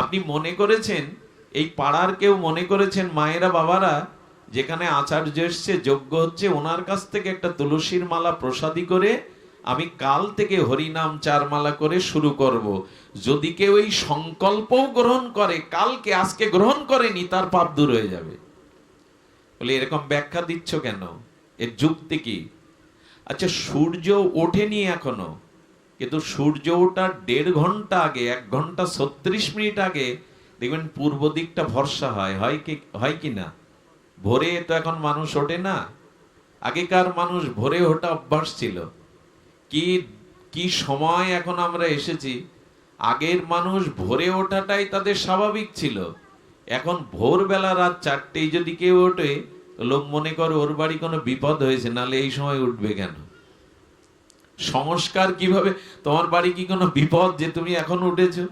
আপনি মনে করেছেন, এই পাড়ার কেউ মনে করেছেন মায়েরা বাবারা, যেখানে আচার্য এসছে, যোগ্য হচ্ছে, ওনার কাছ থেকে একটা তুলসীর মালা প্রসাদী করে আমি কাল থেকে হরিনাম চার মালা করে শুরু করব। যদি কেউ এই সংকল্পও গ্রহণ করে, কালকে, আজকে গ্রহণ করেনি, তার পাপ দূর হয়ে যাবে। বলে, এরকম ব্যাখ্যা দিচ্ছ কেন? এর যুক্তি কি? আচ্ছা সূর্য ওঠেনি এখনও। কিন্তু সূর্য ওঠার দেড় ঘণ্টা আগে, এক ঘণ্টা ছত্রিশ মিনিট আগে দেখবেন পূর্ব দিকটা ভরসা হয় হয় কি হয় কি না? ভোরে তো এখন মানুষ ওঠে না। আগেকার মানুষ ভোরে ওঠা অভ্যাস ছিল। কি কি সময় এখন আমরা এসেছি? আগের মানুষ ভোরে ওঠাটাই তাদের স্বাভাবিক ছিল। এখন ভোরবেলা রাত চারটেই যদি কেউ ওঠে লোক মনে করে ওর বাড়ি কোনো বিপদ হয়েছে, নালে এই সময় উঠবে কেন? সংস্কার কীভাবে? তোমার বাড়ি কি কোনো বিপদ যে তুমি এখন উঠেছো?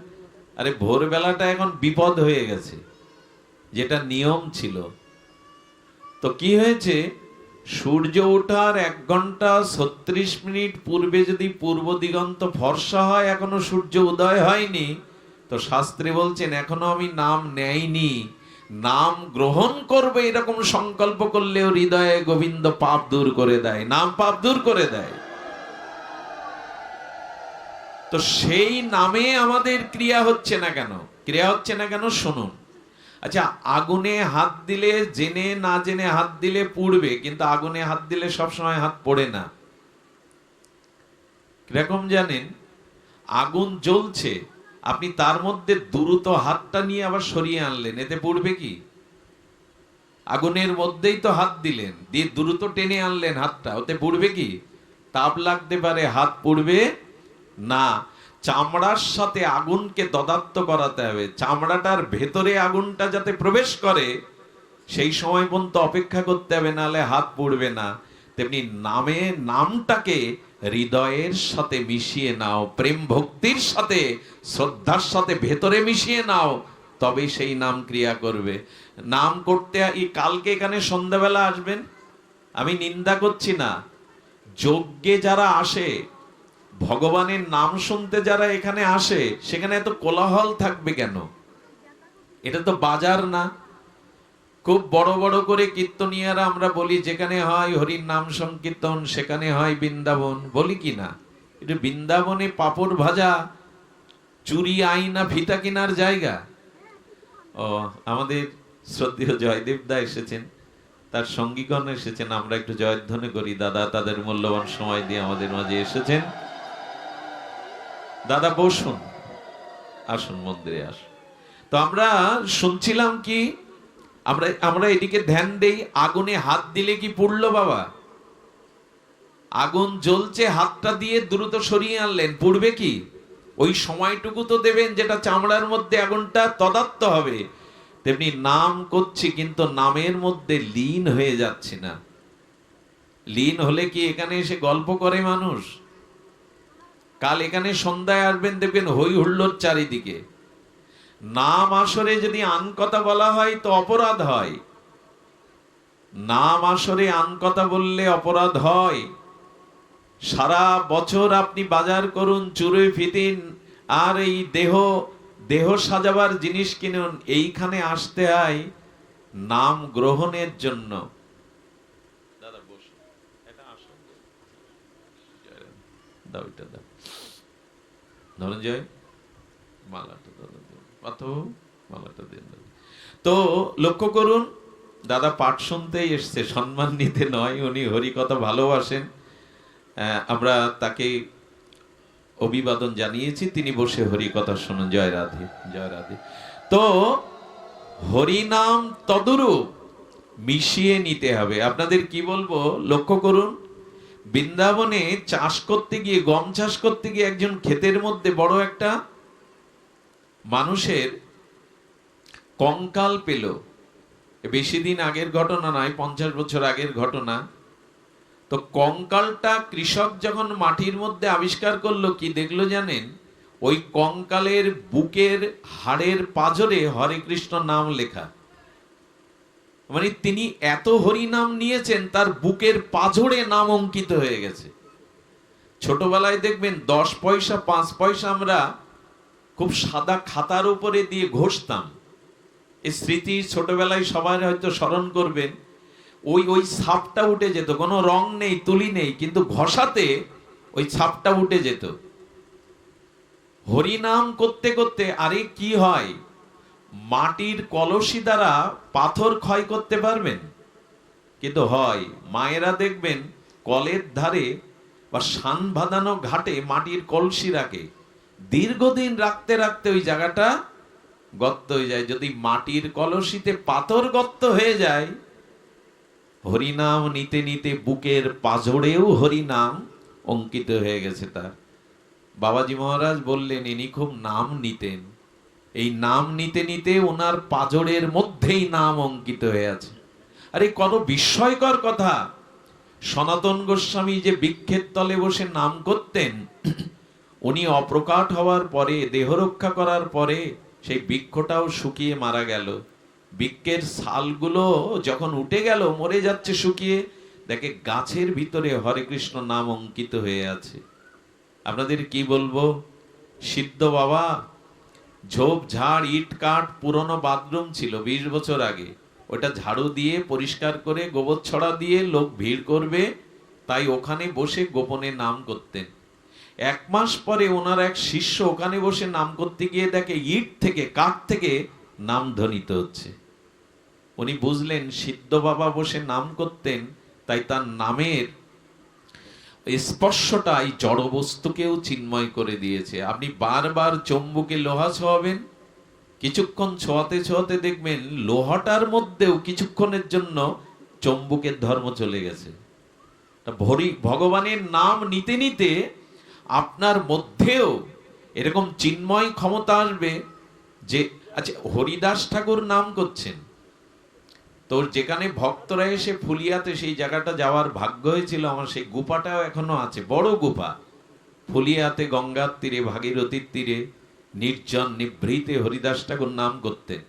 আরে, ভোরবেলাটা এখন বিপদ হয়ে গেছে। যেটা নিয়ম ছিল। তো কি হয়েছে? সূর্য ওঠার এক ঘণ্টা ছত্রিশ মিনিট পূর্বে যদি পূর্ব দিগন্ত ফর্সা হয়, এখনও সূর্য উদয় হয়নি। তো শাস্ত্রে বলছেন, এখনও আমি নাম নেয়নি নাম গ্রহণ করবে এরকম সংকল্প করলেও হৃদয়ে গোবিন্দ পাপ দূর করে দেয়। নাম পাপ দূর করে দেয়। তো সেই নামে আমাদের ক্রিয়া হচ্ছে না কেন? ক্রিয়া হচ্ছে না কেন? শুনুন। আচ্ছা আগুনে হাত দিলে জেনে, না জেনে হাত দিলে পুড়বে, কিন্তু আগুনে হাত দিলে সবসময় হাত পড়ে না। কীরকম জানেন? আগুন জ্বলছে, আপনি তার মধ্যে দ্রুত হাতটা নিয়ে আবার সরিয়ে আনলেন, এতে পড়বে কি? আগুনের মধ্যেই তো হাত দিলেন, দিয়ে দ্রুত টেনে আনলেন হাতটা, ওতে পড়বে কি? তাপ লাগতে পারে, হাত পড়বে না, চামড়ার সাথে আগুনকে দদাত্ত করাতে হবে। চামড়াটার ভেতরে আগুনটা যাতে প্রবেশ করে, সেই সময় পর্যন্ত অপেক্ষা করতে হবে, নাহলে হাত পড়বে না। তেমনি নামে নামটাকে হৃদয়ের সাথে মিশিয়ে নাও, প্রেম ভক্তির সাথে, শ্রদ্ধার সাথে ভেতরে মিশিয়ে নাও তবে সেই নাম ক্রিয়া করবে। নাম করতে কালকে এখানে সন্ধ্যাবেলা আসবেন? আমি নিন্দা করছি না। যজ্ঞে যারা আসে ভগবানের নাম শুনতে যারা এখানে আসে, সেখানে এত কোলাহল থাকবে কেন? এটা তো বাজার না। খুব বড় বড় করে কীর্তনিয়ারা আমরা বলি, যেখানে হয় হরির নাম সংকীর্তন, সেখানে হয় বৃন্দাবন। বলি কি না? এটা বৃন্দাবনে পাপড় ভাজা, চুরি আইনা ফিতা কেনার জায়গা। ও, আমাদের শ্রদ্ধেয় জয়দেব দা এসেছেন, তার সঙ্গীগণ এসেছেন, আমরা একটু জয়ধ্বনি করি। দাদা, তাদের মূল্যবান সময় দিয়ে আমাদের মাঝে এসেছেন। দাদা বসুন। আসুন, মন্দিরে আসুন। তো আমরা শুনছিলাম কি, আমরা আমরা এদিকে ধ্যান দেই, আগুনে হাত দিলে কি পুড়লো বাবা? আগুন জ্বলছে, হাতটা দিয়ে দ্রুত সরিয়ে আনলেন। পুড়বে কি? ওই সময়টুকু তো দেবেন যেটা চামড়ার মধ্যে আগুনটা তদাত্ত হবে। তেমনি নাম করছি, কিন্তু নামের মধ্যে লীন হয়ে যাচ্ছে না। লীন হলে কি এখানে এসে গল্প করে মানুষ? কাল এখানে সন্ধ্যায় আসবেন, দেখবেন হই হুল্লোর চারিদিকে। নাম আসরে যদি আন কথা বলা হয়, তো অপরাধ হয়। নাম আসরে আন কথা বললে অপরাধ হয়। সারা বছর আপনি বাজার করুন, চুরুই ফিতিন আর এই দেহ দেহ সাজাবার জিনিস কিনুন, এইখানে আসতে হয় নাম গ্রহণের জন্য। দাদা, বসুন। এটা আসুন। দাও, এটা দাও। ধনঞ্জয় মালাটা দাদা। তো লক্ষ্য করুন, দাদা পাঠ শুনতেই এসছে, সম্মান নিতে নয়, উনি হরি কথা ভালোবাসেন। আমরা তাকে অভিবাদন জানিয়েছি, তিনি বসে হরি কথা শুনুন। জয় রাধে জয় রাধে। তো হরিনাম তদরূপ মিশিয়ে নিতে হবে। আপনাদের কি বলব? লক্ষ্য করুন বৃন্দাবনে চাষ করতে গিয়ে, গম চাষ করতে গিয়ে একজন ক্ষেতের মধ্যে বড় একটা মানুষের কঙ্কাল পেল। বেশি দিন আগের ঘটনা নয়, পঞ্চাশ বছর আগের ঘটনা। তো কঙ্কালটা কৃষক যখন মাটির মধ্যে আবিষ্কার করল, কি দেখল জানেন? ওই কঙ্কালের বুকের হাড়ের পাজরে হরে কৃষ্ণ নাম লেখা। মানে তিনি এত হরি নাম নিয়েছেন, তার বুকের পাঝরে নাম অঙ্কিত হয়ে গেছে। ছোটবেলায় দেখবেন, দশ পয়সা, পাঁচ পয়সা আমরা খুব সাদা খাতার উপরে দিয়ে ঘষতাম। এই স্মৃতি ছোটবেলায় সবাই হয়তো স্মরণ করবেন। ওই ওই ছাপটা উঠে যেত, কোনো রং নেই, তুলি নেই, কিন্তু ঘষাতে ওই ছাপটা উঠে যেত। হরিনাম করতে করতে, আরে কি হয়? মাটির কলসি দ্বারা পাথর ক্ষয় করতে পারবেন। কিন্তু হয়, মায়েরা দেখবেন কলের ধারে বা সান বাঁধানো ঘাটে মাটির কলসি রাখে। দীর্ঘদিন রাখতে রাখতে ওই জায়গাটা গর্ত হয়ে যায়। যদি মাটির কলসিতে পাথর গর্ত হয়ে যায়, হরিনাম নিতে নিতে বুকের পাজড়েও হরিনাম অঙ্কিত হয়ে গেছে তার। বাবাজি মহারাজ বললেন, ইনি খুব নাম নিতেন। এই নাম নিতে নিতে ওনার পাজরের মধ্যেই নাম অঙ্কিত হয়ে আছে। আরে, কত বিস্ময়কর কথা। সনাতন গোস্বামী যে বৃক্ষের তলে বসে নাম করতেন, উনি অপ্রকাট হওয়ার পরে, দেহ রক্ষা করার পরে সেই বৃক্ষটাও শুকিয়ে মারা গেল। বৃক্ষের ছালগুলো যখন উঠে গেল, মরে যাচ্ছে শুকিয়ে, দেখে গাছের ভিতরে হরে কৃষ্ণ নাম অঙ্কিত হয়ে আছে। আপনাদের কি বলব? সিদ্ধ বাবা ঝোপ, ঝাড়, ইট, কাঠ, পুরনো বাথরুম ছিল বিশ বছর আগে। ওটা ঝাড়ু দিয়ে পরিষ্কার করে, গোবর ছড়া দিয়ে লোক ভিড় করবে, তাই ওখানে বসে গোপনে নাম করতেন। এক মাস পরে ওনার এক শিষ্য ওখানে বসে নাম করতে গিয়ে দেখে ইট থেকে, কাঠ থেকে নাম ধ্বনিত হচ্ছে। উনি বুঝলেন, সিদ্ধ বাবা বসে নাম করতেন, তাই তার নামের স্পর্শটা এই জড় বস্তুকেও চিন্ময় করে দিয়েছে। আপনি বারবার চম্বুকে লোহা ছোঁয়াবেন, কিছুক্ষণ ছোঁয়াতে ছোঁয়াতে দেখবেন লোহাটার মধ্যেও কিছুক্ষণের জন্য চম্বুকের ধর্ম চলে গেছে। ভরি, ভগবানের নাম নিতে নিতে আপনার মধ্যেও এরকম চিন্ময় ক্ষমতা আসবে যে আচ্ছা হরিদাস ঠাকুর নাম করছেন তোর যেখানে ভক্তরা এসে ফুলিয়াতে সেই জায়গাটা যাওয়ার ভাগ্য হয়েছিল, আমার সেই গুপাটাও এখনও আছে, বড় গুপা। ফুলিয়াতে গঙ্গার তীরে, ভাগীরথীর তীরে, নির্জন, নিভৃতে হরিদাস ঠাকুর নাম করতেন।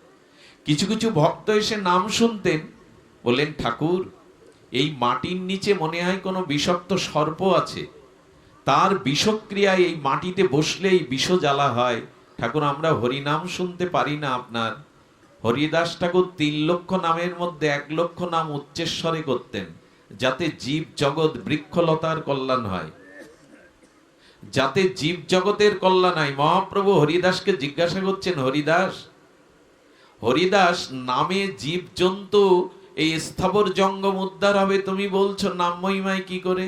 কিছু কিছু ভক্ত এসে নাম শুনতেন, বললেন, ঠাকুর, এই মাটির নিচে মনে হয় কোনো বিষাক্ত সর্প আছে। তার বিষক্রিয়ায় এই মাটিতে বসলেই বিষ জ্বালা হয়। ঠাকুর, আমরা হরিনাম শুনতে পারি না আপনার। হরিদাস ঠাকুর তিন লক্ষ নামের মধ্যে এক লক্ষ নাম উচ্চেশ্বরে করতেন, যাতে জীব জগৎ বৃক্ষলতার কল্যাণ হয়। যাতে জীব জগতের কল্যাণ হয়। মহাপ্রভু হরিদাসকে জিজ্ঞাসা করছেন, হরিদাস হরিদাস, নামে জীব জন্তু এই স্থাবর জঙ্গম উদ্ধার হবে তুমি বলছো, নাম মহিমায় কি করে?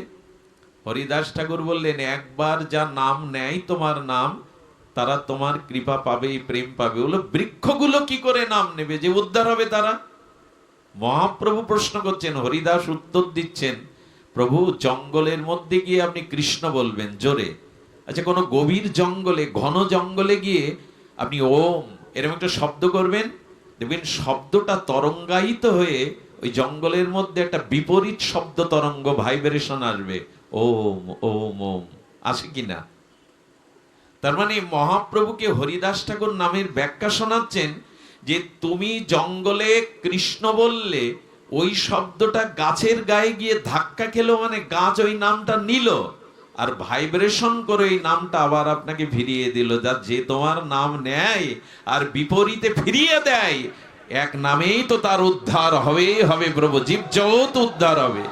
হরিদাস ঠাকুর বললেন, একবার যা নাম নেয় তোমার নাম তারা তোমার কৃপা পাবে, প্রেম পাবে। বলো বৃক্ষগুলো কি করে নাম নেবে? যে উদ্ধার হবে তারা? মহাপ্রভু প্রশ্ন করছেন, হরিদাস উত্তর দিচ্ছেন, প্রভু, জঙ্গলের মধ্যে গিয়ে আপনি কৃষ্ণ বলবেন, জোরে। আচ্ছা কোনো গভীর জঙ্গলে, ঘন জঙ্গলে গিয়ে আপনি ওম, এরকম একটা শব্দ করবেন? দেখবেন শব্দটা তরঙ্গায়িত হয়ে ওই জঙ্গলের মধ্যে একটা বিপরীত শব্দ তরঙ্গ ভাইব্রেশন আসবে। ওম ওম ওম। আসে কিনা তার মানে মহাপ্রভুকে হরিদাস ঠাকুর নামের ব্যাখ্যা শোনাচ্ছেন যে তুমি জঙ্গলে কৃষ্ণ বললে ওই শব্দটা গাছের গায়ে গিয়ে ধাক্কা খেলো মানে গাছ ওই নামটা নিল। আর ভাইব্রেশন করে ওই নামটা আবার আপনাকে ফিরিয়ে দিল যা যে তোমার নাম নেয় আর বিপরীতে ফিরিয়ে দেয়, এক নামেই তো তার উদ্ধার হবেই হবে প্রভু, জীব উদ্ধার হবে।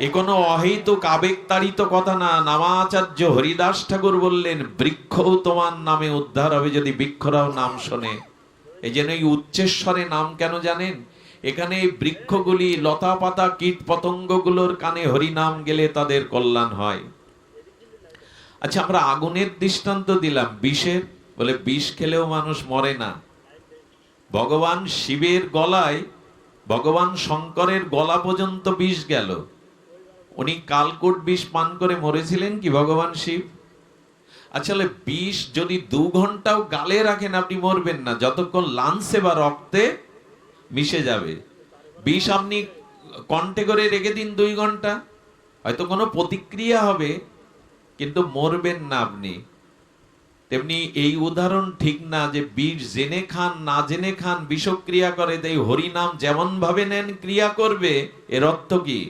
এ কোনো অহেতুক আবেগ তাড়িত কথা না। নামাচার্য হরিদাস ঠাকুর বললেন, বৃক্ষও তোমার নামে উদ্ধার হবে যদি বৃক্ষরাও নাম শোনে। এই যেন এই উচ্চেশ্বরে নাম কেন জানেন? এখানে এই বৃক্ষগুলি লতা পাতা কীট পতঙ্গগুলোর কানে হরিনাম গেলে তাদের কল্যাণ হয়। আচ্ছা আমরা আগুনের দৃষ্টান্ত দিলাম, বিষের। বলে, বিষ খেলেও মানুষ মরে না। ভগবান শিবের গলায়, ভগবান শঙ্করের গলা পর্যন্ত বিষ গেল। উনি কালকোট বিষ পান করে মরেছিলেন কি ভগবান শিব? আসলে বিষ যদি দু ঘন্টাও গালে রাখেন, আপনি মরবেন না। যতক্ষণ লাঞ্চে বা রক্তে মিশে যাবে। বিষ আপনি কণ্ঠে করে রেখে দিন দুই ঘণ্টা। হয়তো কোনো প্রতিক্রিয়া হবে, কিন্তু মরবেন না আপনি। তেমনি এই উদাহরণ ঠিক না যে বিষ জেনে খান, না জেনে খান, বিষক্রিয়া করে, তাই হরিনাম যেমন ভাবে নেন, ক্রিয়া করবে, এর অর্থ কি?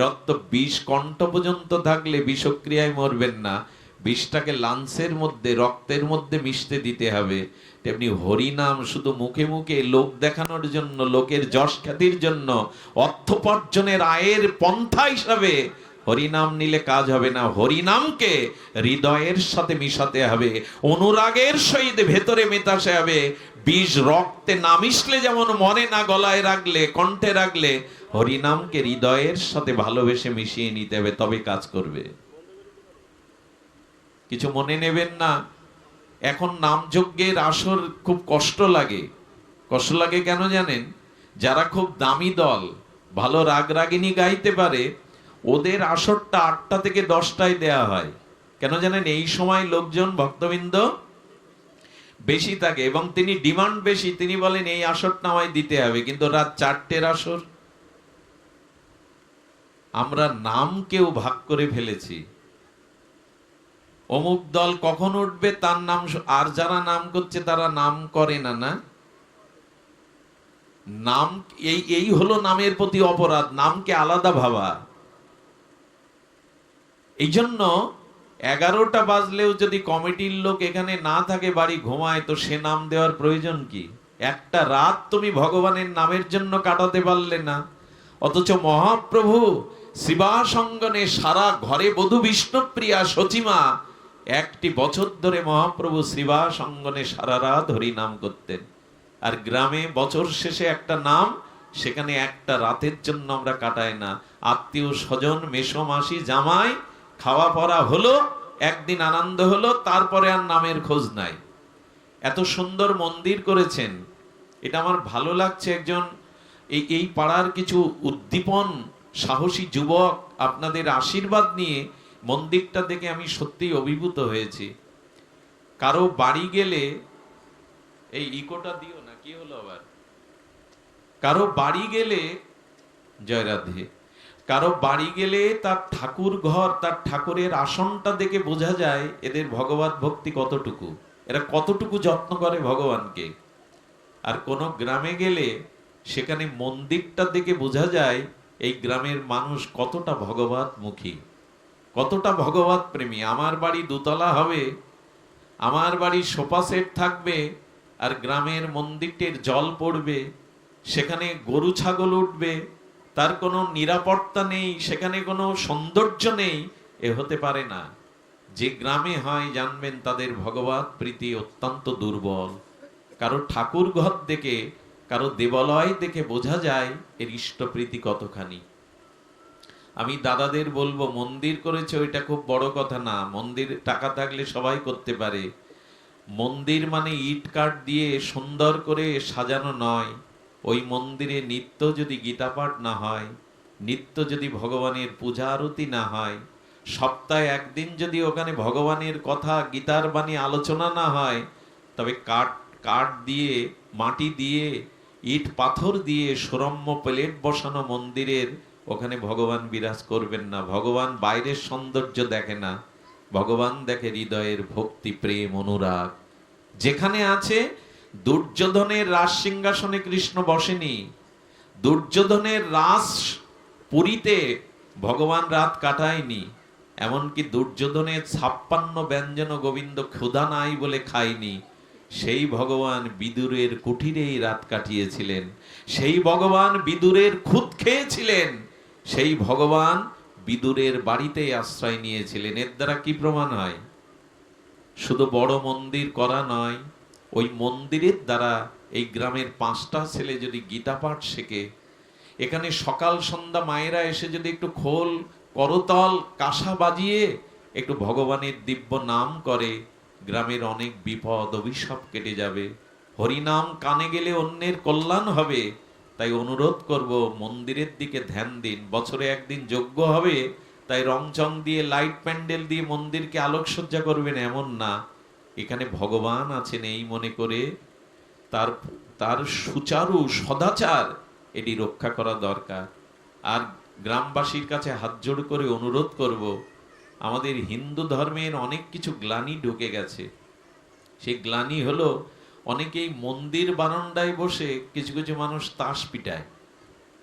অর্থ বিষ কণ্ঠ পর্যন্ত থাকলে বিষক্রিয়ায় মরবেন না। বিষটাকে লাঞ্চের মধ্যে, রক্তের মধ্যে মিশতে দিতে হবে। তেমনি হরিনাম শুধু মুখে মুখে লোক দেখানোর জন্য, লোকের যশ খ্যাতির জন্য অর্থোপার্জনের আয়ের পন্থা হিসাবে হরিনাম নিলে কাজ হবে না, হরিনামকে হৃদয়ের সাথে মিশাতে হবে, অনুরাগের সহিত ভেতরে মেতাসে হবে। বিষ রক্তে না মিশলে যেমন মনে না গলায় রাখলে, কণ্ঠে রাখলে, হরিনামকে হৃদয়ের সাথে ভালোবেসে মিশিয়ে নিতে হবে, তবে কাজ করবে। কিছু মনে নেবেন না, এখন নামযজ্ঞের আসর খুব কষ্ট লাগে। কষ্ট লাগে কেন জানেন? যারা খুব দামি দল, ভালো রাগ রাগিনী গাইতে পারে ওদের আসরটা আটটা থেকে দশটায় দেয়া হয়। কেন জানেন? এই সময় লোকজন, ভক্তবৃন্দ বেশি থাকে এবং তিনি ডিমান্ড বেশি। তিনি বলেন, এই আসরটা আমায় দিতে হবে। কিন্তু রাত চারটের আসর আমরা নামকেও ভাগ করে ফেলেছি। অমুক দল কখন উঠবে, তার নাম আর যারা নাম করছে, তারা নাম করে না না? নাম এই এই হলো নামের প্রতি অপরাধ। নামকে আলাদা ভাবা। এই জন্য এগারোটা বাজলেও যদি কমিটির লোক এখানে না থাকে, বাড়ি ঘুমায়, তো সে নাম দেওয়ার প্রয়োজন কি? একটা রাত তুমি ভগবানের নামের জন্য কাটাতে পারলে না। অথচ মহাপ্রভু শিবাসঙ্গনে সারা ঘরে বধূ বিষ্ণুপ্রিয়া সচিমা একটি বছর ধরে মহাপ্রভু শিবাসঙ্গনে সারা রাত হরি নাম করতেন। আর গ্রামে বছর শেষে একটা নাম, সেখানে একটা রাতের জন্য আমরা কাটাই না। আত্মীয় স্বজন মেসো মাসি জামাই খাওয়া পড়া হলো, একদিন আনন্দ হলো, তারপরে আর নামের খোঁজ নাই। এত সুন্দর মন্দির করেছেন, এটা আমার ভালো লাগছে একজন, এই এই পাড়ার কিছু উদ্দীপন, সাহসী যুবক আপনাদের আশীর্বাদ নিয়ে মন্দিরটা দেখে আমি সত্যিই অভিভূত হয়েছি। কারও বাড়ি গেলে, এই ইকোটা দিও না, কি হলো আবার? কারও বাড়ি গেলে, জয় রাধে। কারও বাড়ি গেলে তার ঠাকুর ঘর, তার ঠাকুরের আসনটা দেখে বোঝা যায় এদের ভগবত ভক্তি কতটুকু। এরা কতটুকু যত্ন করে ভগবানকে। আর কোন গ্রামে গেলে সেখানে মন্দিরটা দেখে বোঝা যায় এই গ্রামের মানুষ কতটা ভগবত মুখী, কতটা ভগবত প্রেমী। আমার বাড়ি দোতলা হবে, আমার বাড়ি সোফা সেট থাকবে, আর গ্রামের মন্দিরটির জল পড়বে, সেখানে গরু, ছাগল উঠবে তার কোনো নিরাপত্তা নেই, সেখানে কোনো সৌন্দর্য নেই, এ হতে পারে না। যে গ্রামে হয়, জানবেন তাদের ভগবত প্রীতি অত্যন্ত দুর্বল। কারও ঠাকুর ঘর দেখে, কারও দেবালয় দেখে বোঝা যায়, এর ইষ্টপ্রীতি কতখানি। আমি দাদাদের বলব, মন্দির করেছে ওইটা খুব বড় কথা না, মন্দির টাকা থাকলে সবাই করতে পারে। মন্দির মানে ইট কাঠ দিয়ে সুন্দর করে সাজানো নয় ওই মন্দিরে নিত্য যদি গীতাপাঠ না হয়, নিত্য যদি ভগবানের পূজা আরতি না হয়, সপ্তাহে একদিন যদি ওখানে ভগবানের কথা, গীতার বাণী আলোচনা না হয়, তবে কাঠ কাঠ দিয়ে, মাটি দিয়ে, ইট পাথর দিয়ে সুরম্য প্লেট বসানো মন্দিরের ওখানে ভগবান বিরাজ করবেন না। ভগবান বাইরের সৌন্দর্য দেখে না। ভগবান দেখে হৃদয়ের ভক্তি, প্রেম, অনুরাগ। যেখানে আছে দুর্যোধনের রাজ সিংহাসনে কৃষ্ণ বসেনি। দুর্যোধনের রাস পুরীতে ভগবান রাত কাটায়নি। এমনকি দুর্যোধনের ছাপ্পান্ন ব্যঞ্জন গোবিন্দ ক্ষুধা নাই বলে খায়নি। সেই ভগবান বিদুরের কুটিরেই রাত কাটিয়েছিলেন। সেই ভগবান বিদুরের খুদ খেয়েছিলেন। সেই ভগবান বিদুরের বাড়িতেই আশ্রয় নিয়েছিলেন। এর দ্বারা কি প্রমাণ হয়? শুধু বড় মন্দির করা নয় ওই মন্দিরের দ্বারা এই গ্রামের পাঁচটা ছেলে যদি গীতা পাঠ শেখে, এখানে সকাল সন্ধ্যা মায়েরা এসে যদি একটু খোল করতল, কাঁসা বাজিয়ে একটু ভগবানের দিব্য নাম করে, গ্রামের অনেক বিপদ, অভিশাপ কেটে যাবে। হরিনাম কানে গেলে অন্যের কল্যাণ হবে। তাই অনুরোধ করব, মন্দিরের দিকে ধ্যান দিন। বছরে একদিন যজ্ঞ হবে, তাই রংচং দিয়ে, লাইট প্যান্ডেল দিয়ে মন্দিরকে আলোকসজ্জা করবেন এমন না। এখানে ভগবান আছেন এই মনে করে তার তার সুচারু সদাচার এটি রক্ষা করা দরকার। আর গ্রামবাসীর কাছে হাত জোড় করে অনুরোধ করব, আমাদের হিন্দু ধর্মের অনেক কিছু গ্লানি ঢুকে গেছে। সেই গ্লানি হলো অনেকেই মন্দির বারান্দায় বসে কিছু কিছু মানুষ তাস পিটায়।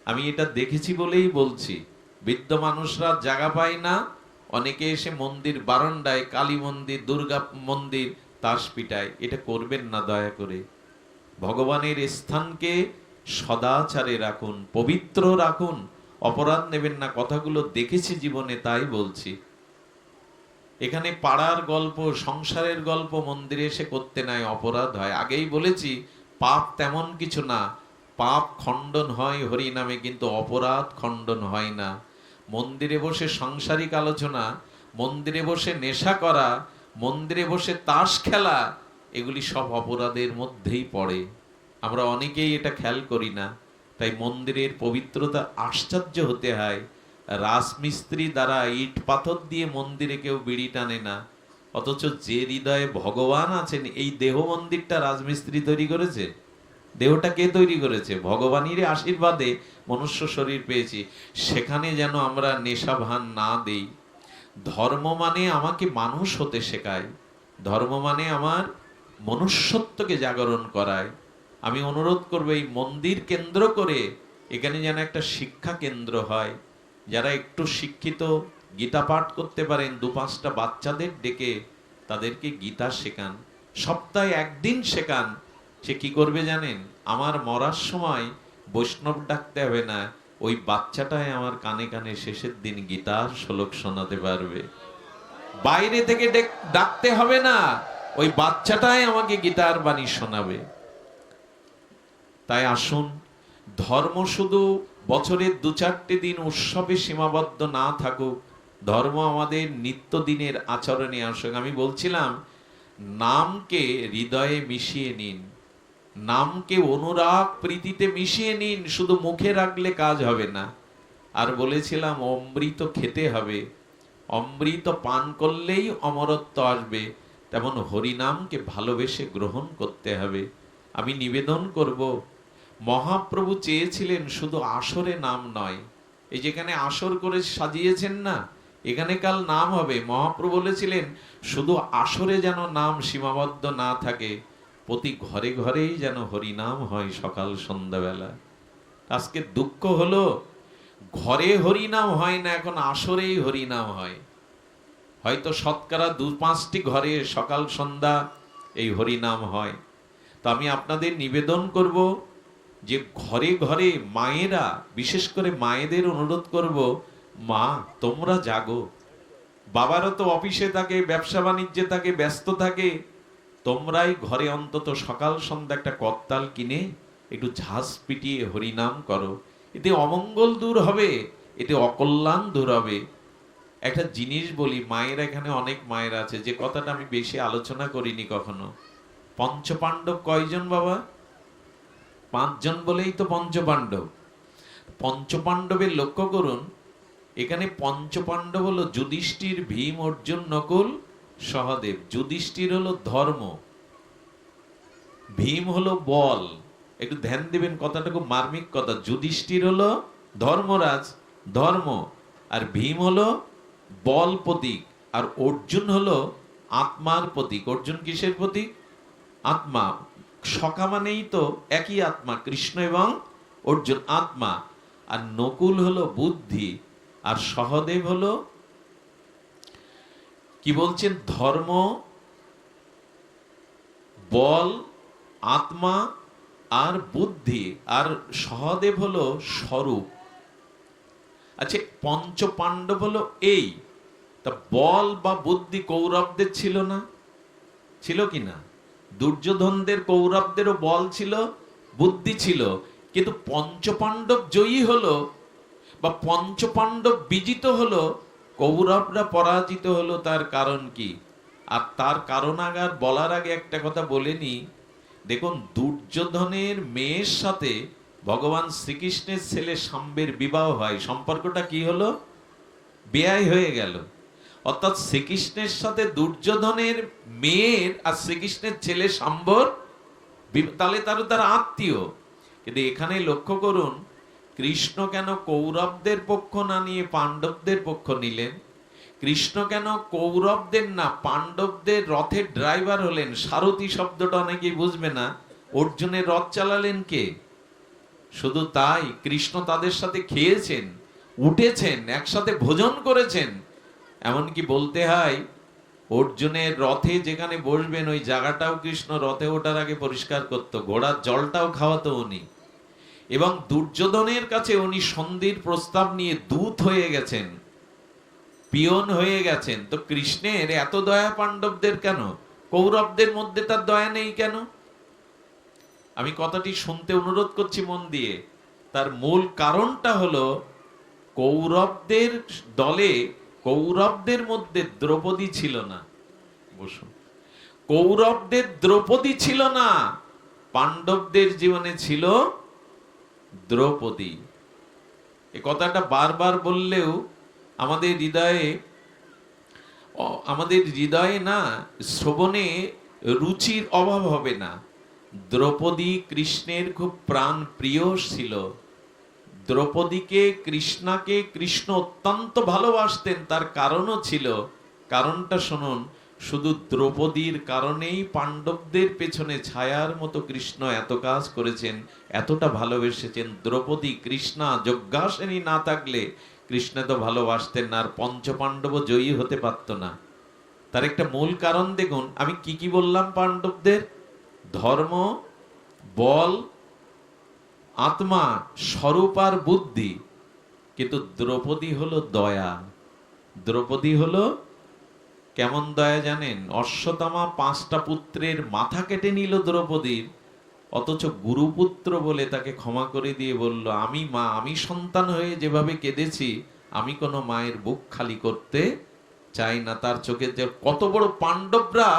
আমি এটা দেখেছি বলেই বলছি। বৃদ্ধ মানুষরা জায়গা পায় না অনেকে এসে মন্দির বারান্দায় কালী মন্দির, দুর্গা মন্দির তাস পিটায়। এটা করবেন না দয়া করে। ভগবানের স্থানকে সদাচারে রাখুন, পবিত্র রাখুন। অপরাধ নেবেন না, কথাগুলো দেখেছি জীবনে, তাই বলছি। এখানে পাড়ার গল্প, সংসারের গল্প, মন্দিরে এসে করতে নাই, অপরাধ হয়। আগেই বলেছি, পাপ তেমন কিছু না। পাপ খণ্ডন হয় হরি নামে, কিন্তু অপরাধ খণ্ডন হয় না। মন্দিরে বসে সাংসারিক আলোচনা, মন্দিরে বসে নেশা করা, মন্দিরে বসে তাস খেলা, এগুলি সব অপরাধের মধ্যেই পড়ে। আমরা অনেকেই এটা খেয়াল করি না। তাই মন্দিরের পবিত্রতা আশ্চর্য হতে হয়। রাসমিস্ত্রি দ্বারা ইট পাথর দিয়ে মন্দিরে কেউ বিড়ি টানে না। অথচ যে হৃদয়ে ভগবান আছেন, এই দেহ মন্দিরটা রাজমিস্ত্রি তৈরি করেছে? দেহটা কে তৈরি করেছে। ভগবানের আশীর্বাদে মনুষ্য শরীর পেয়েছি। সেখানে যেন আমরা নেশা ভান না দেই। ধর্ম মানে আমাকে মানুষ হতে শেখায়। ধর্ম মানে আমার মনুষ্যত্বকে জাগরণ করায়। আমি অনুরোধ করব, এই মন্দির কেন্দ্র করে এখানে যেন একটা শিক্ষা কেন্দ্র হয়। যারা একটু শিক্ষিত, গীতা পাঠ করতে পারেন, দু পাঁচটা বাচ্চাদের ডেকে তাদেরকে গীতা শেখান। সপ্তাহে একদিন শেখান। সে কি করবে জানেন? আমার মরার সময় বৈষ্ণব ডাকতে হবে না, ওই বাচ্চাটাই আমার কানে কানে শেষের দিন গীতার শ্লোক শোনাতে পারবে। বাইরে থেকে ডেক- ডাকতে হবে না, ওই বাচ্চাটাই আমাকে গীতার বাণী শোনাবে। তাই আসুন, ধর্ম শুধু বছরের দু চারটে দিন উৎসবে সীমাবদ্ধ না থাকুক, ধর্ম আমাদের নিত্যদিনের আচরণে আসুক। আমি বলছিলাম, নামকে হৃদয়ে মিশিয়ে নিন। নামকে অনুরাগ প্রীতিতে মিশিয়ে নিন, শুধু মুখে রাখলে কাজ হবে না। আর বলেছিলাম, অমৃত খেতে হবে। অমৃত পান করলেই অমরত্ব আসবে। তেমন হরিনামকে ভালোবেসে গ্রহণ করতে হবে। আমি নিবেদন করব, মহাপ্রভু চেয়েছিলেন শুধু আসরে নাম নয়। এই যেখানে আসর করে সাজিয়েছেন না, এখানে কাল নাম হবে। মহাপ্রভু বলেছিলেন, শুধু আসরে যেন নাম সীমাবদ্ধ না থাকে। প্রতি ঘরে ঘরেই যেন হরিনাম হয় সকাল সন্ধ্যাবেলা। আজকে দুঃখ হলো, ঘরে হরিনাম হয় না, এখন আসরেই হরিনাম হয়। হয়তো শতকরা দু পাঁচটি ঘরে সকাল সন্ধ্যা এই হরিনাম হয়। তো আমি আপনাদের নিবেদন করব যে ঘরে ঘরে মায়েরা, বিশেষ করে মায়েদের অনুরোধ করব, মা, তোমরা জাগো। বাবারও তো অফিসে থাকে, ব্যবসা বাণিজ্যে থাকে, ব্যস্ত থাকে তোমরাই ঘরে অন্তত সকাল সন্ধ্যা একটা করতাল কিনে একটু ঝাঁস পিটিয়ে হরিনাম করো। এতে অমঙ্গল দূর হবে, এতে অকল্যাণ দূর হবে। একটা জিনিস বলি, মায়েরা এখানে অনেক মায়েরা আছে, যে কথাটা আমি বেশি আলোচনা করিনি কখনো। পঞ্চপাণ্ডব কয়জন বাবা? পাঁচজন বলেই তো পঞ্চপাণ্ডব। পঞ্চপাণ্ডবের লক্ষ্য করুন, এখানে পঞ্চপাণ্ডব হলো যুধিষ্ঠির ভীম অর্জুন নকুল সহদেব, যুধিষ্ঠির হলো ধর্ম, ভীম হলো বল। একটু ধ্যান দিবেন কথাটা খুব মার্মিক কথা। যুধিষ্ঠির হলো ধর্মরাজ, ধর্ম, আর ভীম হলো বল প্রতীক, আর অর্জুন হলো আত্মার প্রতীক। অর্জুন কিসের প্রতীক? আত্মা। সখা মানেই তো একই আত্মা, কৃষ্ণ এবং অর্জুন আত্মা। আর নকুল হলো বুদ্ধি, আর সহদেব হলো কি বলছেন? ধর্ম, বল, আত্মা আর বুদ্ধি আর সহদেব হলো স্বরূপ। আচ্ছা পঞ্চ পাণ্ডব হলো এই। তা বল বা বুদ্ধি কৌরবদের ছিল না? ছিল কি না? দুর্যোধনদের কৌরবদেরও বল ছিল, বুদ্ধি ছিল। কিন্তু পঞ্চপাণ্ডব জয়ী হলো বা পঞ্চপাণ্ডব বিজিত হলো কৌরবরা পরাজিত হলো তার কারণ কি? আর তার কারণ আগার বলার আগে একটা কথা বলে বলেনি দেখুন, দুর্যোধনের মেয়ের সাথে ভগবান শ্রীকৃষ্ণের ছেলে সাম্বের বিবাহ হয়। সম্পর্কটা কি হলো? বেয়াই হয়ে গেল। অর্থাৎ শ্রীকৃষ্ণের সাথে দুর্যোধনের মেয়ের আর শ্রীকৃষ্ণের ছেলে সাম্বর তাহলে তার তার আত্মীয়। কিন্তু এখানে লক্ষ্য করুন কৃষ্ণ কেন কৌরবদের পক্ষ না নিয়ে পাণ্ডবদের পক্ষ নিলেন? কৃষ্ণ কেন কৌরবদের না, পাণ্ডবদের রথের ড্রাইভার হলেন? সারথি শব্দটা অনেকেই বুঝবে না। অর্জুনের রথ চালালেন কে? শুধু তাই, কৃষ্ণ তাদের সাথে খেয়েছেন, উঠেছেন, একসাথে ভোজন করেছেন। এমনকি বলতে হয়, অর্জুনের রথে যেখানে বসবেন, ওই জায়গাটাও কৃষ্ণ রথে ওঠার আগে পরিষ্কার করত, ঘোড়ার জলটাও খাওয়াতো উনি। এবং দুর্যোধনের কাছে উনি সন্ধির প্রস্তাব নিয়ে দূত হয়ে গেছেন, পিয়ন হয়ে গেছেন। তো কৃষ্ণের এত দয়া পাণ্ডবদের কেন? কৌরবদের মধ্যে তার দয়া নেই কেন? আমি কথাটি শুনতে অনুরোধ করছি মন দিয়ে। তার মূল কারণটা হলো, কৌরবদের দলে, কৌরবদের মধ্যে দ্রৌপদী ছিল না। বসুন। কৌরবদের দ্রৌপদী ছিল না, পাণ্ডবদের জীবনে ছিল দ্রৌপদী। এ কথাটা বারবার বললেও আমাদের হৃদয়ে আমাদের হৃদয়ে না, শ্রবণে রুচির অভাব হবে না। দ্রৌপদী কৃষ্ণের খুব প্রাণ প্রিয় ছিল। দ্রৌপদীকে, কৃষ্ণাকে কৃষ্ণ অত্যন্ত ভালোবাসতেন, তার কারণও ছিল। কারণটা শুনুন শুধু দ্রৌপদীর কারণেই পাণ্ডবদের পেছনে ছায়ার মতো কৃষ্ণ এত কাজ করেছেন, এতটা ভালোবেসেছেন। দ্রৌপদী কৃষ্ণা যজ্ঞাসেনী না থাকলে কৃষ্ণ তো ভালোবাসতেন না, আর পঞ্চপাণ্ডব জয়ী হতে পারত না। তার একটা মূল কারণ দেখুন, আমি কি কি বললাম পাণ্ডবদের? ধর্ম, বল, আত্মা, স্বরূপ আর বুদ্ধি। কিন্তু দ্রৌপদী হলো দয়া। দ্রৌপদী হলো কেমন দয়া জানেন? অশ্বত্থামা পাঁচটা পুত্রের মাথা কেটে নিল দ্রৌপদীর, অথচ গুরুপুত্র বলে তাকে ক্ষমা করে দিয়ে বলল, আমি মা, আমি সন্তান হয়ে যেভাবে কেঁদেছি, আমি কোনো মায়ের বুক খালি করতে চাই না। তার চোখে যে কত বড় পাণ্ডবরা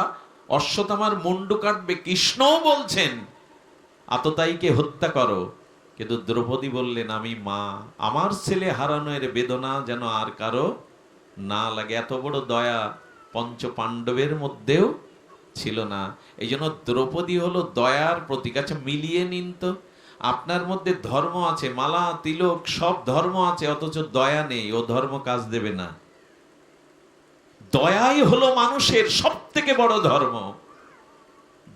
অশ্বতামার মুন্ডু কাটবে, কৃষ্ণও বলছেন, আততায়ীকে হত্যা করো। কিন্তু দ্রৌপদী বললেন, আমি মা, আমার ছেলে হারানো এর বেদনা যেন আর কারও না লাগে। এত বড় দয়া পঞ্চ পাণ্ডবের মধ্যেও ছিল না। এই জন্য দ্রৌপদী হলো দয়ার প্রতীক। আচ্ছা মিলিয়ে নিন তো। আপনার মধ্যে ধর্ম আছে, মালা, তিলক, সব ধর্ম আছে, অথচ দয়া নেই, ও ধর্ম কাজ দেবে না। দয়াই হলো মানুষের সব থেকে বড় ধর্ম।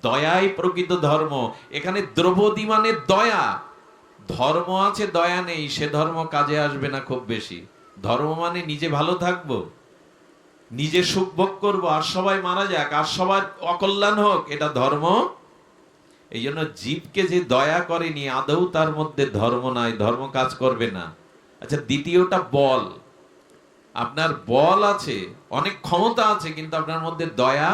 দয়াই প্রকৃত ধর্ম। এখানে দ্রৌপদী মানে দয়া। ধর্ম আছে, দয়া নেই, সে ধর্ম কাজে আসবে না খুব বেশি। ধর্ম মানে নিজে ভালো থাকব। নিজে সুখ ভোগ করব আর সবাই মারা যাক, আর সবার অকল্যাণ হোক, এটা ধর্ম? এই জন্য জীবকে যে দয়া করেনি, আদৌ তার মধ্যে ধর্ম নাই, ধর্ম কাজ করবে না। আচ্ছা দ্বিতীয়টা বল। আপনার বল আছে, অনেক ক্ষমতা আছে, কিন্তু আপনার মধ্যে দয়া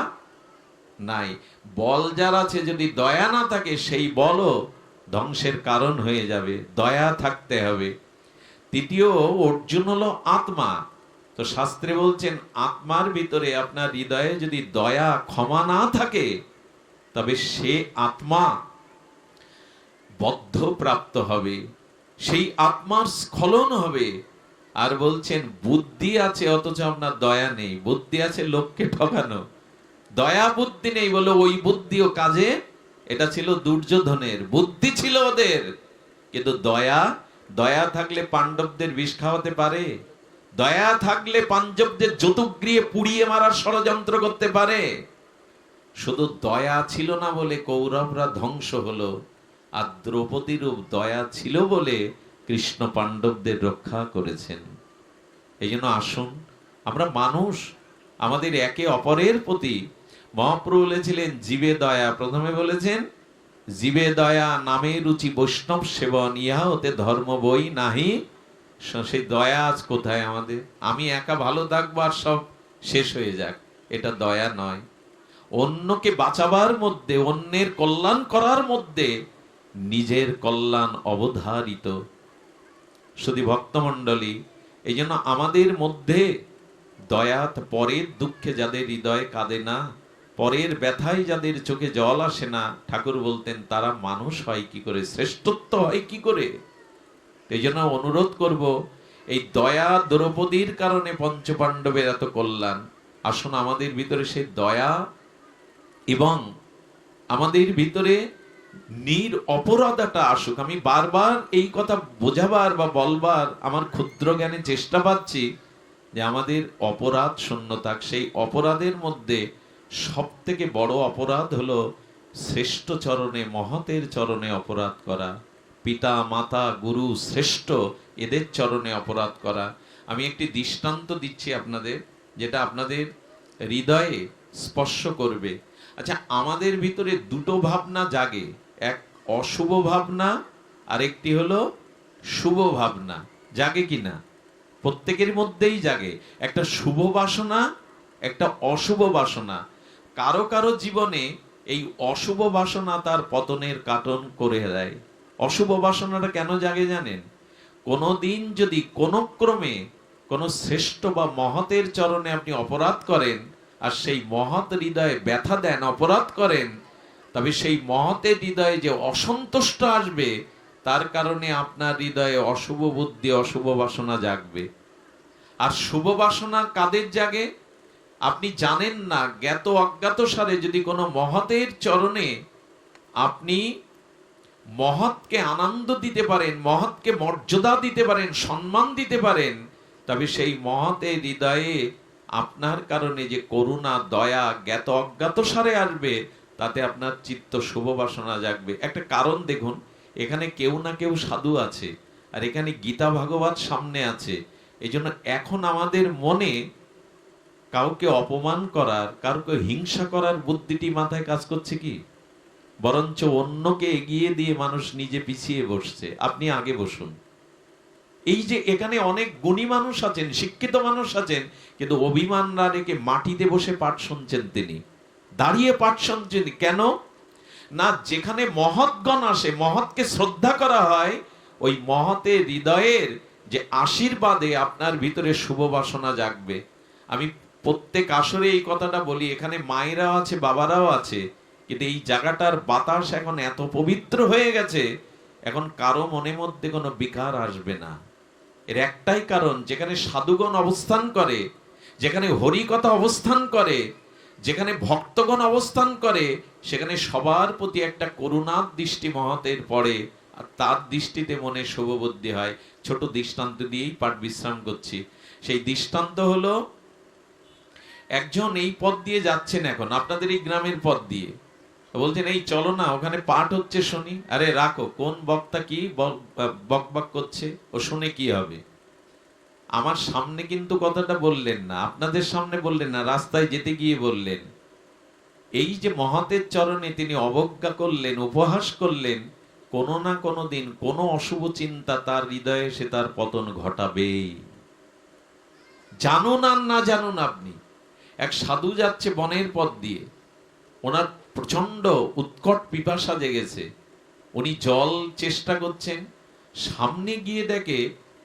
নাই। বল যার আছে, যদি দয়া না থাকে, সেই বলও ধ্বংসের কারণ হয়ে যাবে। দয়া থাকতে হবে। তৃতীয়, অর্জুন হলো আত্মা। তো শাস্ত্রে বলছেন, আত্মার ভিতরে আপনার হৃদয়ে যদি দয়া, ক্ষমা না থাকে, তবে সে আত্মা বদ্ধ প্রাপ্ত হবে, সেই আত্মার স্খলন হবে। আর বলছেন, বুদ্ধি আছে, অথচ আপনার দয়া নেই। বুদ্ধি আছে লোককে ঠকানো। দয়া বুদ্ধি নেই বলে ওই বুদ্ধিও কাজে। এটা ছিল দুর্যোধনের। বুদ্ধি ছিল ওদের। কিন্তু দয়া দয়া থাকলে পাণ্ডবদের বিষ খাওয়াতে পারে। দয়া থাকলে পাঞ্জবদের যতুগৃহে পুড়িয়ে মারার ষড়যন্ত্র করতে পারে। শুধু দয়া ছিল না বলে কৌরবরা ধ্বংস হলো, আর দ্রৌপদীরূপ দয়া ছিল বলে কৃষ্ণ পাণ্ডবদের রক্ষা করেছেন। এই জন্য আসুন, আমরা মানুষ, আমাদের একে অপরের প্রতি। মহাপ্রু বলেছিলেন, জীবে দয়া। প্রথমে বলেছেন, জীবে দয়া নামে রুচি বৈষ্ণব সেবন ইহা হতে ধর্ম বই নাহি। সেই দয়া আজ কোথায় আমাদের? আমি একা ভালো থাকব আর সব শেষ হয়ে যাক। এটা দয়া নয়। অন্যকে বাঁচাবার মধ্যে, অন্যের কল্যাণ করার মধ্যে নিজের কল্যাণ অবধারিত। শুধু ভক্তমণ্ডলী এই জন্য আমাদের মধ্যে দয়া পরের দুঃখে যাদের হৃদয় কাঁদে না, পরের ব্যথায় যাদের চোখে জল আসে না, ঠাকুর বলতেন, তারা মানুষ হয় কি করে? শ্রেষ্ঠত্ব হয় কি করে? এই জন্য অনুরোধ করব, এই দয়া দ্রৌপদীর কারণে পঞ্চপাণ্ডবের এত কল্যাণ। আসুন আমাদের ভিতরে সেই দয়া এবং আমাদের ভিতরে নির অপরাধাটা আসুক। আমি বারবার এই কথা বোঝাবার বা বলবার আমার ক্ষুদ্র জ্ঞানে চেষ্টা পাচ্ছি যে আমাদের অপরাধ শূন্য থাক। সেই অপরাধের মধ্যে সব থেকে বড় অপরাধ হলো শ্রেষ্ঠ চরণে, মহতের চরণে অপরাধ করা। পিতা, মাতা, গুরু, শ্রেষ্ঠ, এদের চরণে অপরাধ করা। আমি একটি দৃষ্টান্ত দিচ্ছি আপনাদের, যেটা আপনাদের হৃদয়ে স্পর্শ করবে। আচ্ছা আমাদের ভিতরে দুটো ভাবনা জাগে। এক অশুভ ভাবনা আর একটি হলো শুভ ভাবনা। জাগে কি না? প্রত্যেকের মধ্যেই জাগে। একটা শুভ বাসনা, একটা অশুভ বাসনা। কারও কারও জীবনে এই অশুভ বাসনা তার পতনের কাটন করে দেয়। অশুভ বাসনাটা কেন জাগে জানেন? কোনোদিন যদি কোনো ক্রমে কোনো শ্রেষ্ঠ বা মহতের চরণে আপনি অপরাধ করেন, আর সেই মহৎ হৃদয়ে ব্যথা দেন, অপরাধ করেন, তবে সেই মহতের হৃদয়ে যে অসন্তুষ্ট আসবে, তার কারণে আপনার হৃদয়ে অশুভ বুদ্ধি, অশুভ বাসনা জাগবে। আর শুভ বাসনা কাদের জাগে? আপনি জানেন না জ্ঞাত অজ্ঞাত সারে যদি কোনো মহতের চরণে আপনি মহৎকে আনন্দ দিতে পারেন, মহৎকে মর্যাদা দিতে পারেন, সম্মান দিতে পারেন, তবে সেই মহতের হৃদয়ে আপনার কারণে যে করুণা, দয়া, জ্ঞাত, অজ্ঞাত সারে আসবে, তাতে আপনার চিত্ত শুভ বাসনা জাগবে। একটা কারণ দেখুন, এখানে কেউ না কেউ সাধু আছে, আর এখানে গীতা ভাগবত সামনে আছে। এই এখন আমাদের মনে কাউকে অপমান করার, কাউকে হিংসা করার বুদ্ধিটি মাথায় কাজ করছে কি? বরঞ্চ অন্যকে এগিয়ে দিয়ে মানুষ নিজে পিছিয়ে বসছে। আপনি আগে বসুন। এই যে এখানে অনেক গুণী মানুষ আছেন, শিক্ষিত মানুষ আছেন, কিন্তু অভিমান না রেখে মাটিতে বসে পাঠ শুনছেন তিনি। দাঁড়িয়ে পাঠ শুনছেন কেন? না, যেখানে মহৎগণ আসে, মহৎকে শ্রদ্ধা করা হয়, ওই মহতের হৃদয়ের যে আশীর্বাদে আপনার ভিতরে শুভ বাসনা জাগবে। আমি প্রত্যেক আসরে এই কথাটা বলি, এখানে মায়েরাও আছে, বাবারাও আছে। কিন্তু এই জায়গাটার বাতাস এখন এত পবিত্র হয়ে গেছে, এখন কারও মনে মধ্যে কোনো বিকার আসবে না। এর একটাই কারণ, যেখানে সাধুগণ অবস্থান করে, যেখানে হরিকথা অবস্থান করে, যেখানে ভক্তগণ অবস্থান করে, সেখানে সবার প্রতি একটা করুণার দৃষ্টি মহতের পড়ে, আর তার দৃষ্টিতে মনে শুভবুদ্ধি হয়। ছোট দৃষ্টান্ত দিয়েই পাঠ বিশ্রাম করছি। সেই দৃষ্টান্ত হলো, একজন এই পথ দিয়ে যাচ্ছেন এখন, আপনাদের এই গ্রামের পথ দিয়ে। বলছেন, এই চলো না, ওখানে পাঠ হচ্ছে শুনি। আরে রাখো, কোন বক্তা কি বক বক করছে, ও শুনে কি হবে? আমার সামনে কিন্তু কথাটা বললেন না, আপনাদের সামনে বললেন না, রাস্তায় যেতে গিয়ে বললেন। এই যে মহাতের চরণে তিনি অবজ্ঞা করলেন, উপহাস করলেন, কোনো না কোনো দিন কোনো অশুভ চিন্তা তার হৃদয়ে সে তার পতন ঘটাবেই। জানুন আর না জানুন আপনি, এক সাধু যাচ্ছে বনের পথ দিয়ে, ওনার প্রচণ্ড উৎকট পিপাসা জেগেছে। উনি জল চেষ্টা করছেন। সামনে গিয়ে দেখে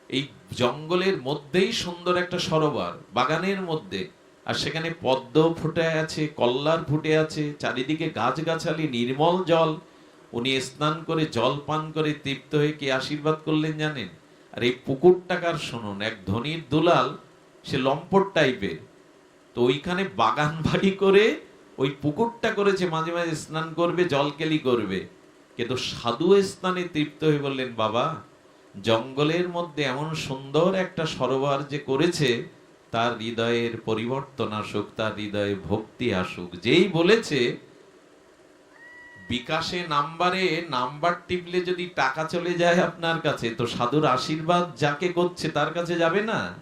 এই জঙ্গলের মধ্যেই সুন্দর একটা সরোবর, বাগানের মধ্যে। আর সেখানে পদ্ম ফুটে আছে, কল্লার ফুটে আছে, চারিদিকে গাছগাছালি, নির্মল জল। উনি স্নান করে জল পান করে তৃপ্ত হয়ে কি আশীর্বাদ করলেন জানেন? আর এই পুকুরটাকার শুনুন, এক ধনির দুলাল, সে লম্পট টাইপের তো ওইখানে বাগান বাড়ি করে ওই পুকুরটা করেছে, মাঝে মাঝে স্নান করবে, জলকেলি করবে। কিন্তু সাধু স্নানে তৃপ্ত হয়ে বললেন, বাবা, জঙ্গলের মধ্যে এমন সুন্দর একটা সরোবর যে করেছে, তার হৃদয়ের পরিবর্তন আসুক, তার হৃদয়ে ভক্তি আসুক। যেই বলেছে, বিকাশে নাম্বারে নাম্বার টিপলে যদি টাকা চলে যায় আপনার কাছে, তো সাধুর আশীর্বাদ যাকে করছে তার কাছে যাবে না?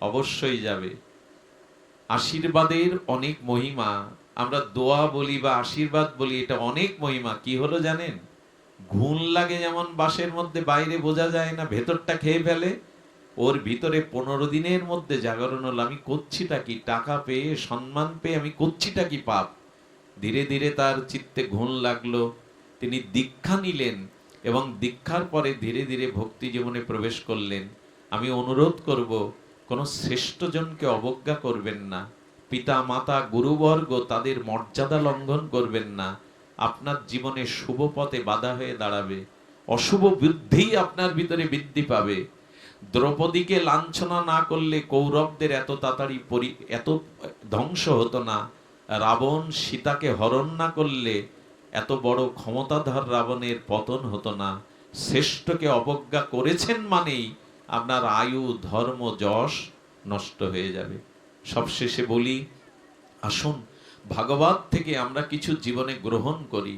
অবশ্যই যাবে। আশীর্বাদের অনেক মহিমা। আমরা দোয়া বলি বা আশীর্বাদ বলি, এটা অনেক মহিমা। কি হলো জানেন? ঘুণ লাগে যেমন বাসের মধ্যে বাইরে বোঝা যায় না, ভেতরটা খেয়ে ফেলে। ওর ভিতরে পনেরো দিনের মধ্যে জাগরণ হলো, আমি করছিটা কি? টাকা পেয়ে, সম্মান পেয়ে আমি করছিটা কি পাপ? ধীরে ধীরে তার চিত্তে ঘুণ লাগল। তিনি দীক্ষা নিলেন এবং দীক্ষার পরে ধীরে ধীরে ভক্তি জীবনে প্রবেশ করলেন। আমি অনুরোধ করব কোনো শ্রেষ্ঠজনকে অবজ্ঞা করবেন না। পিতা মাতা গুরুবর্গ তাদের মর্যাদা লঙ্ঘন করবেন না। আপনার জীবনে শুভ পথে বাধা হয়ে দাঁড়াবে। অশুভ বৃদ্ধি আপনার ভিতরে বৃদ্ধি পাবে। দ্রৌপদীকে লাঞ্ছনা না করলে কৌরবদের এত তাড়াতাড়ি পরি, এত ধ্বংস হতো না। রাবণ সীতাকে হরণ না করলে এত বড় ক্ষমতাধর রাবণের পতন হতো না। শ্রেষ্ঠকে অবজ্ঞা করেছেন মানেই আপনার আয়ু, ধর্ম, যশ নষ্ট হয়ে যাবে। সবশেষে বলি, আসুন ভাগবত থেকে আমরা কিছু জীবনে গ্রহণ করি।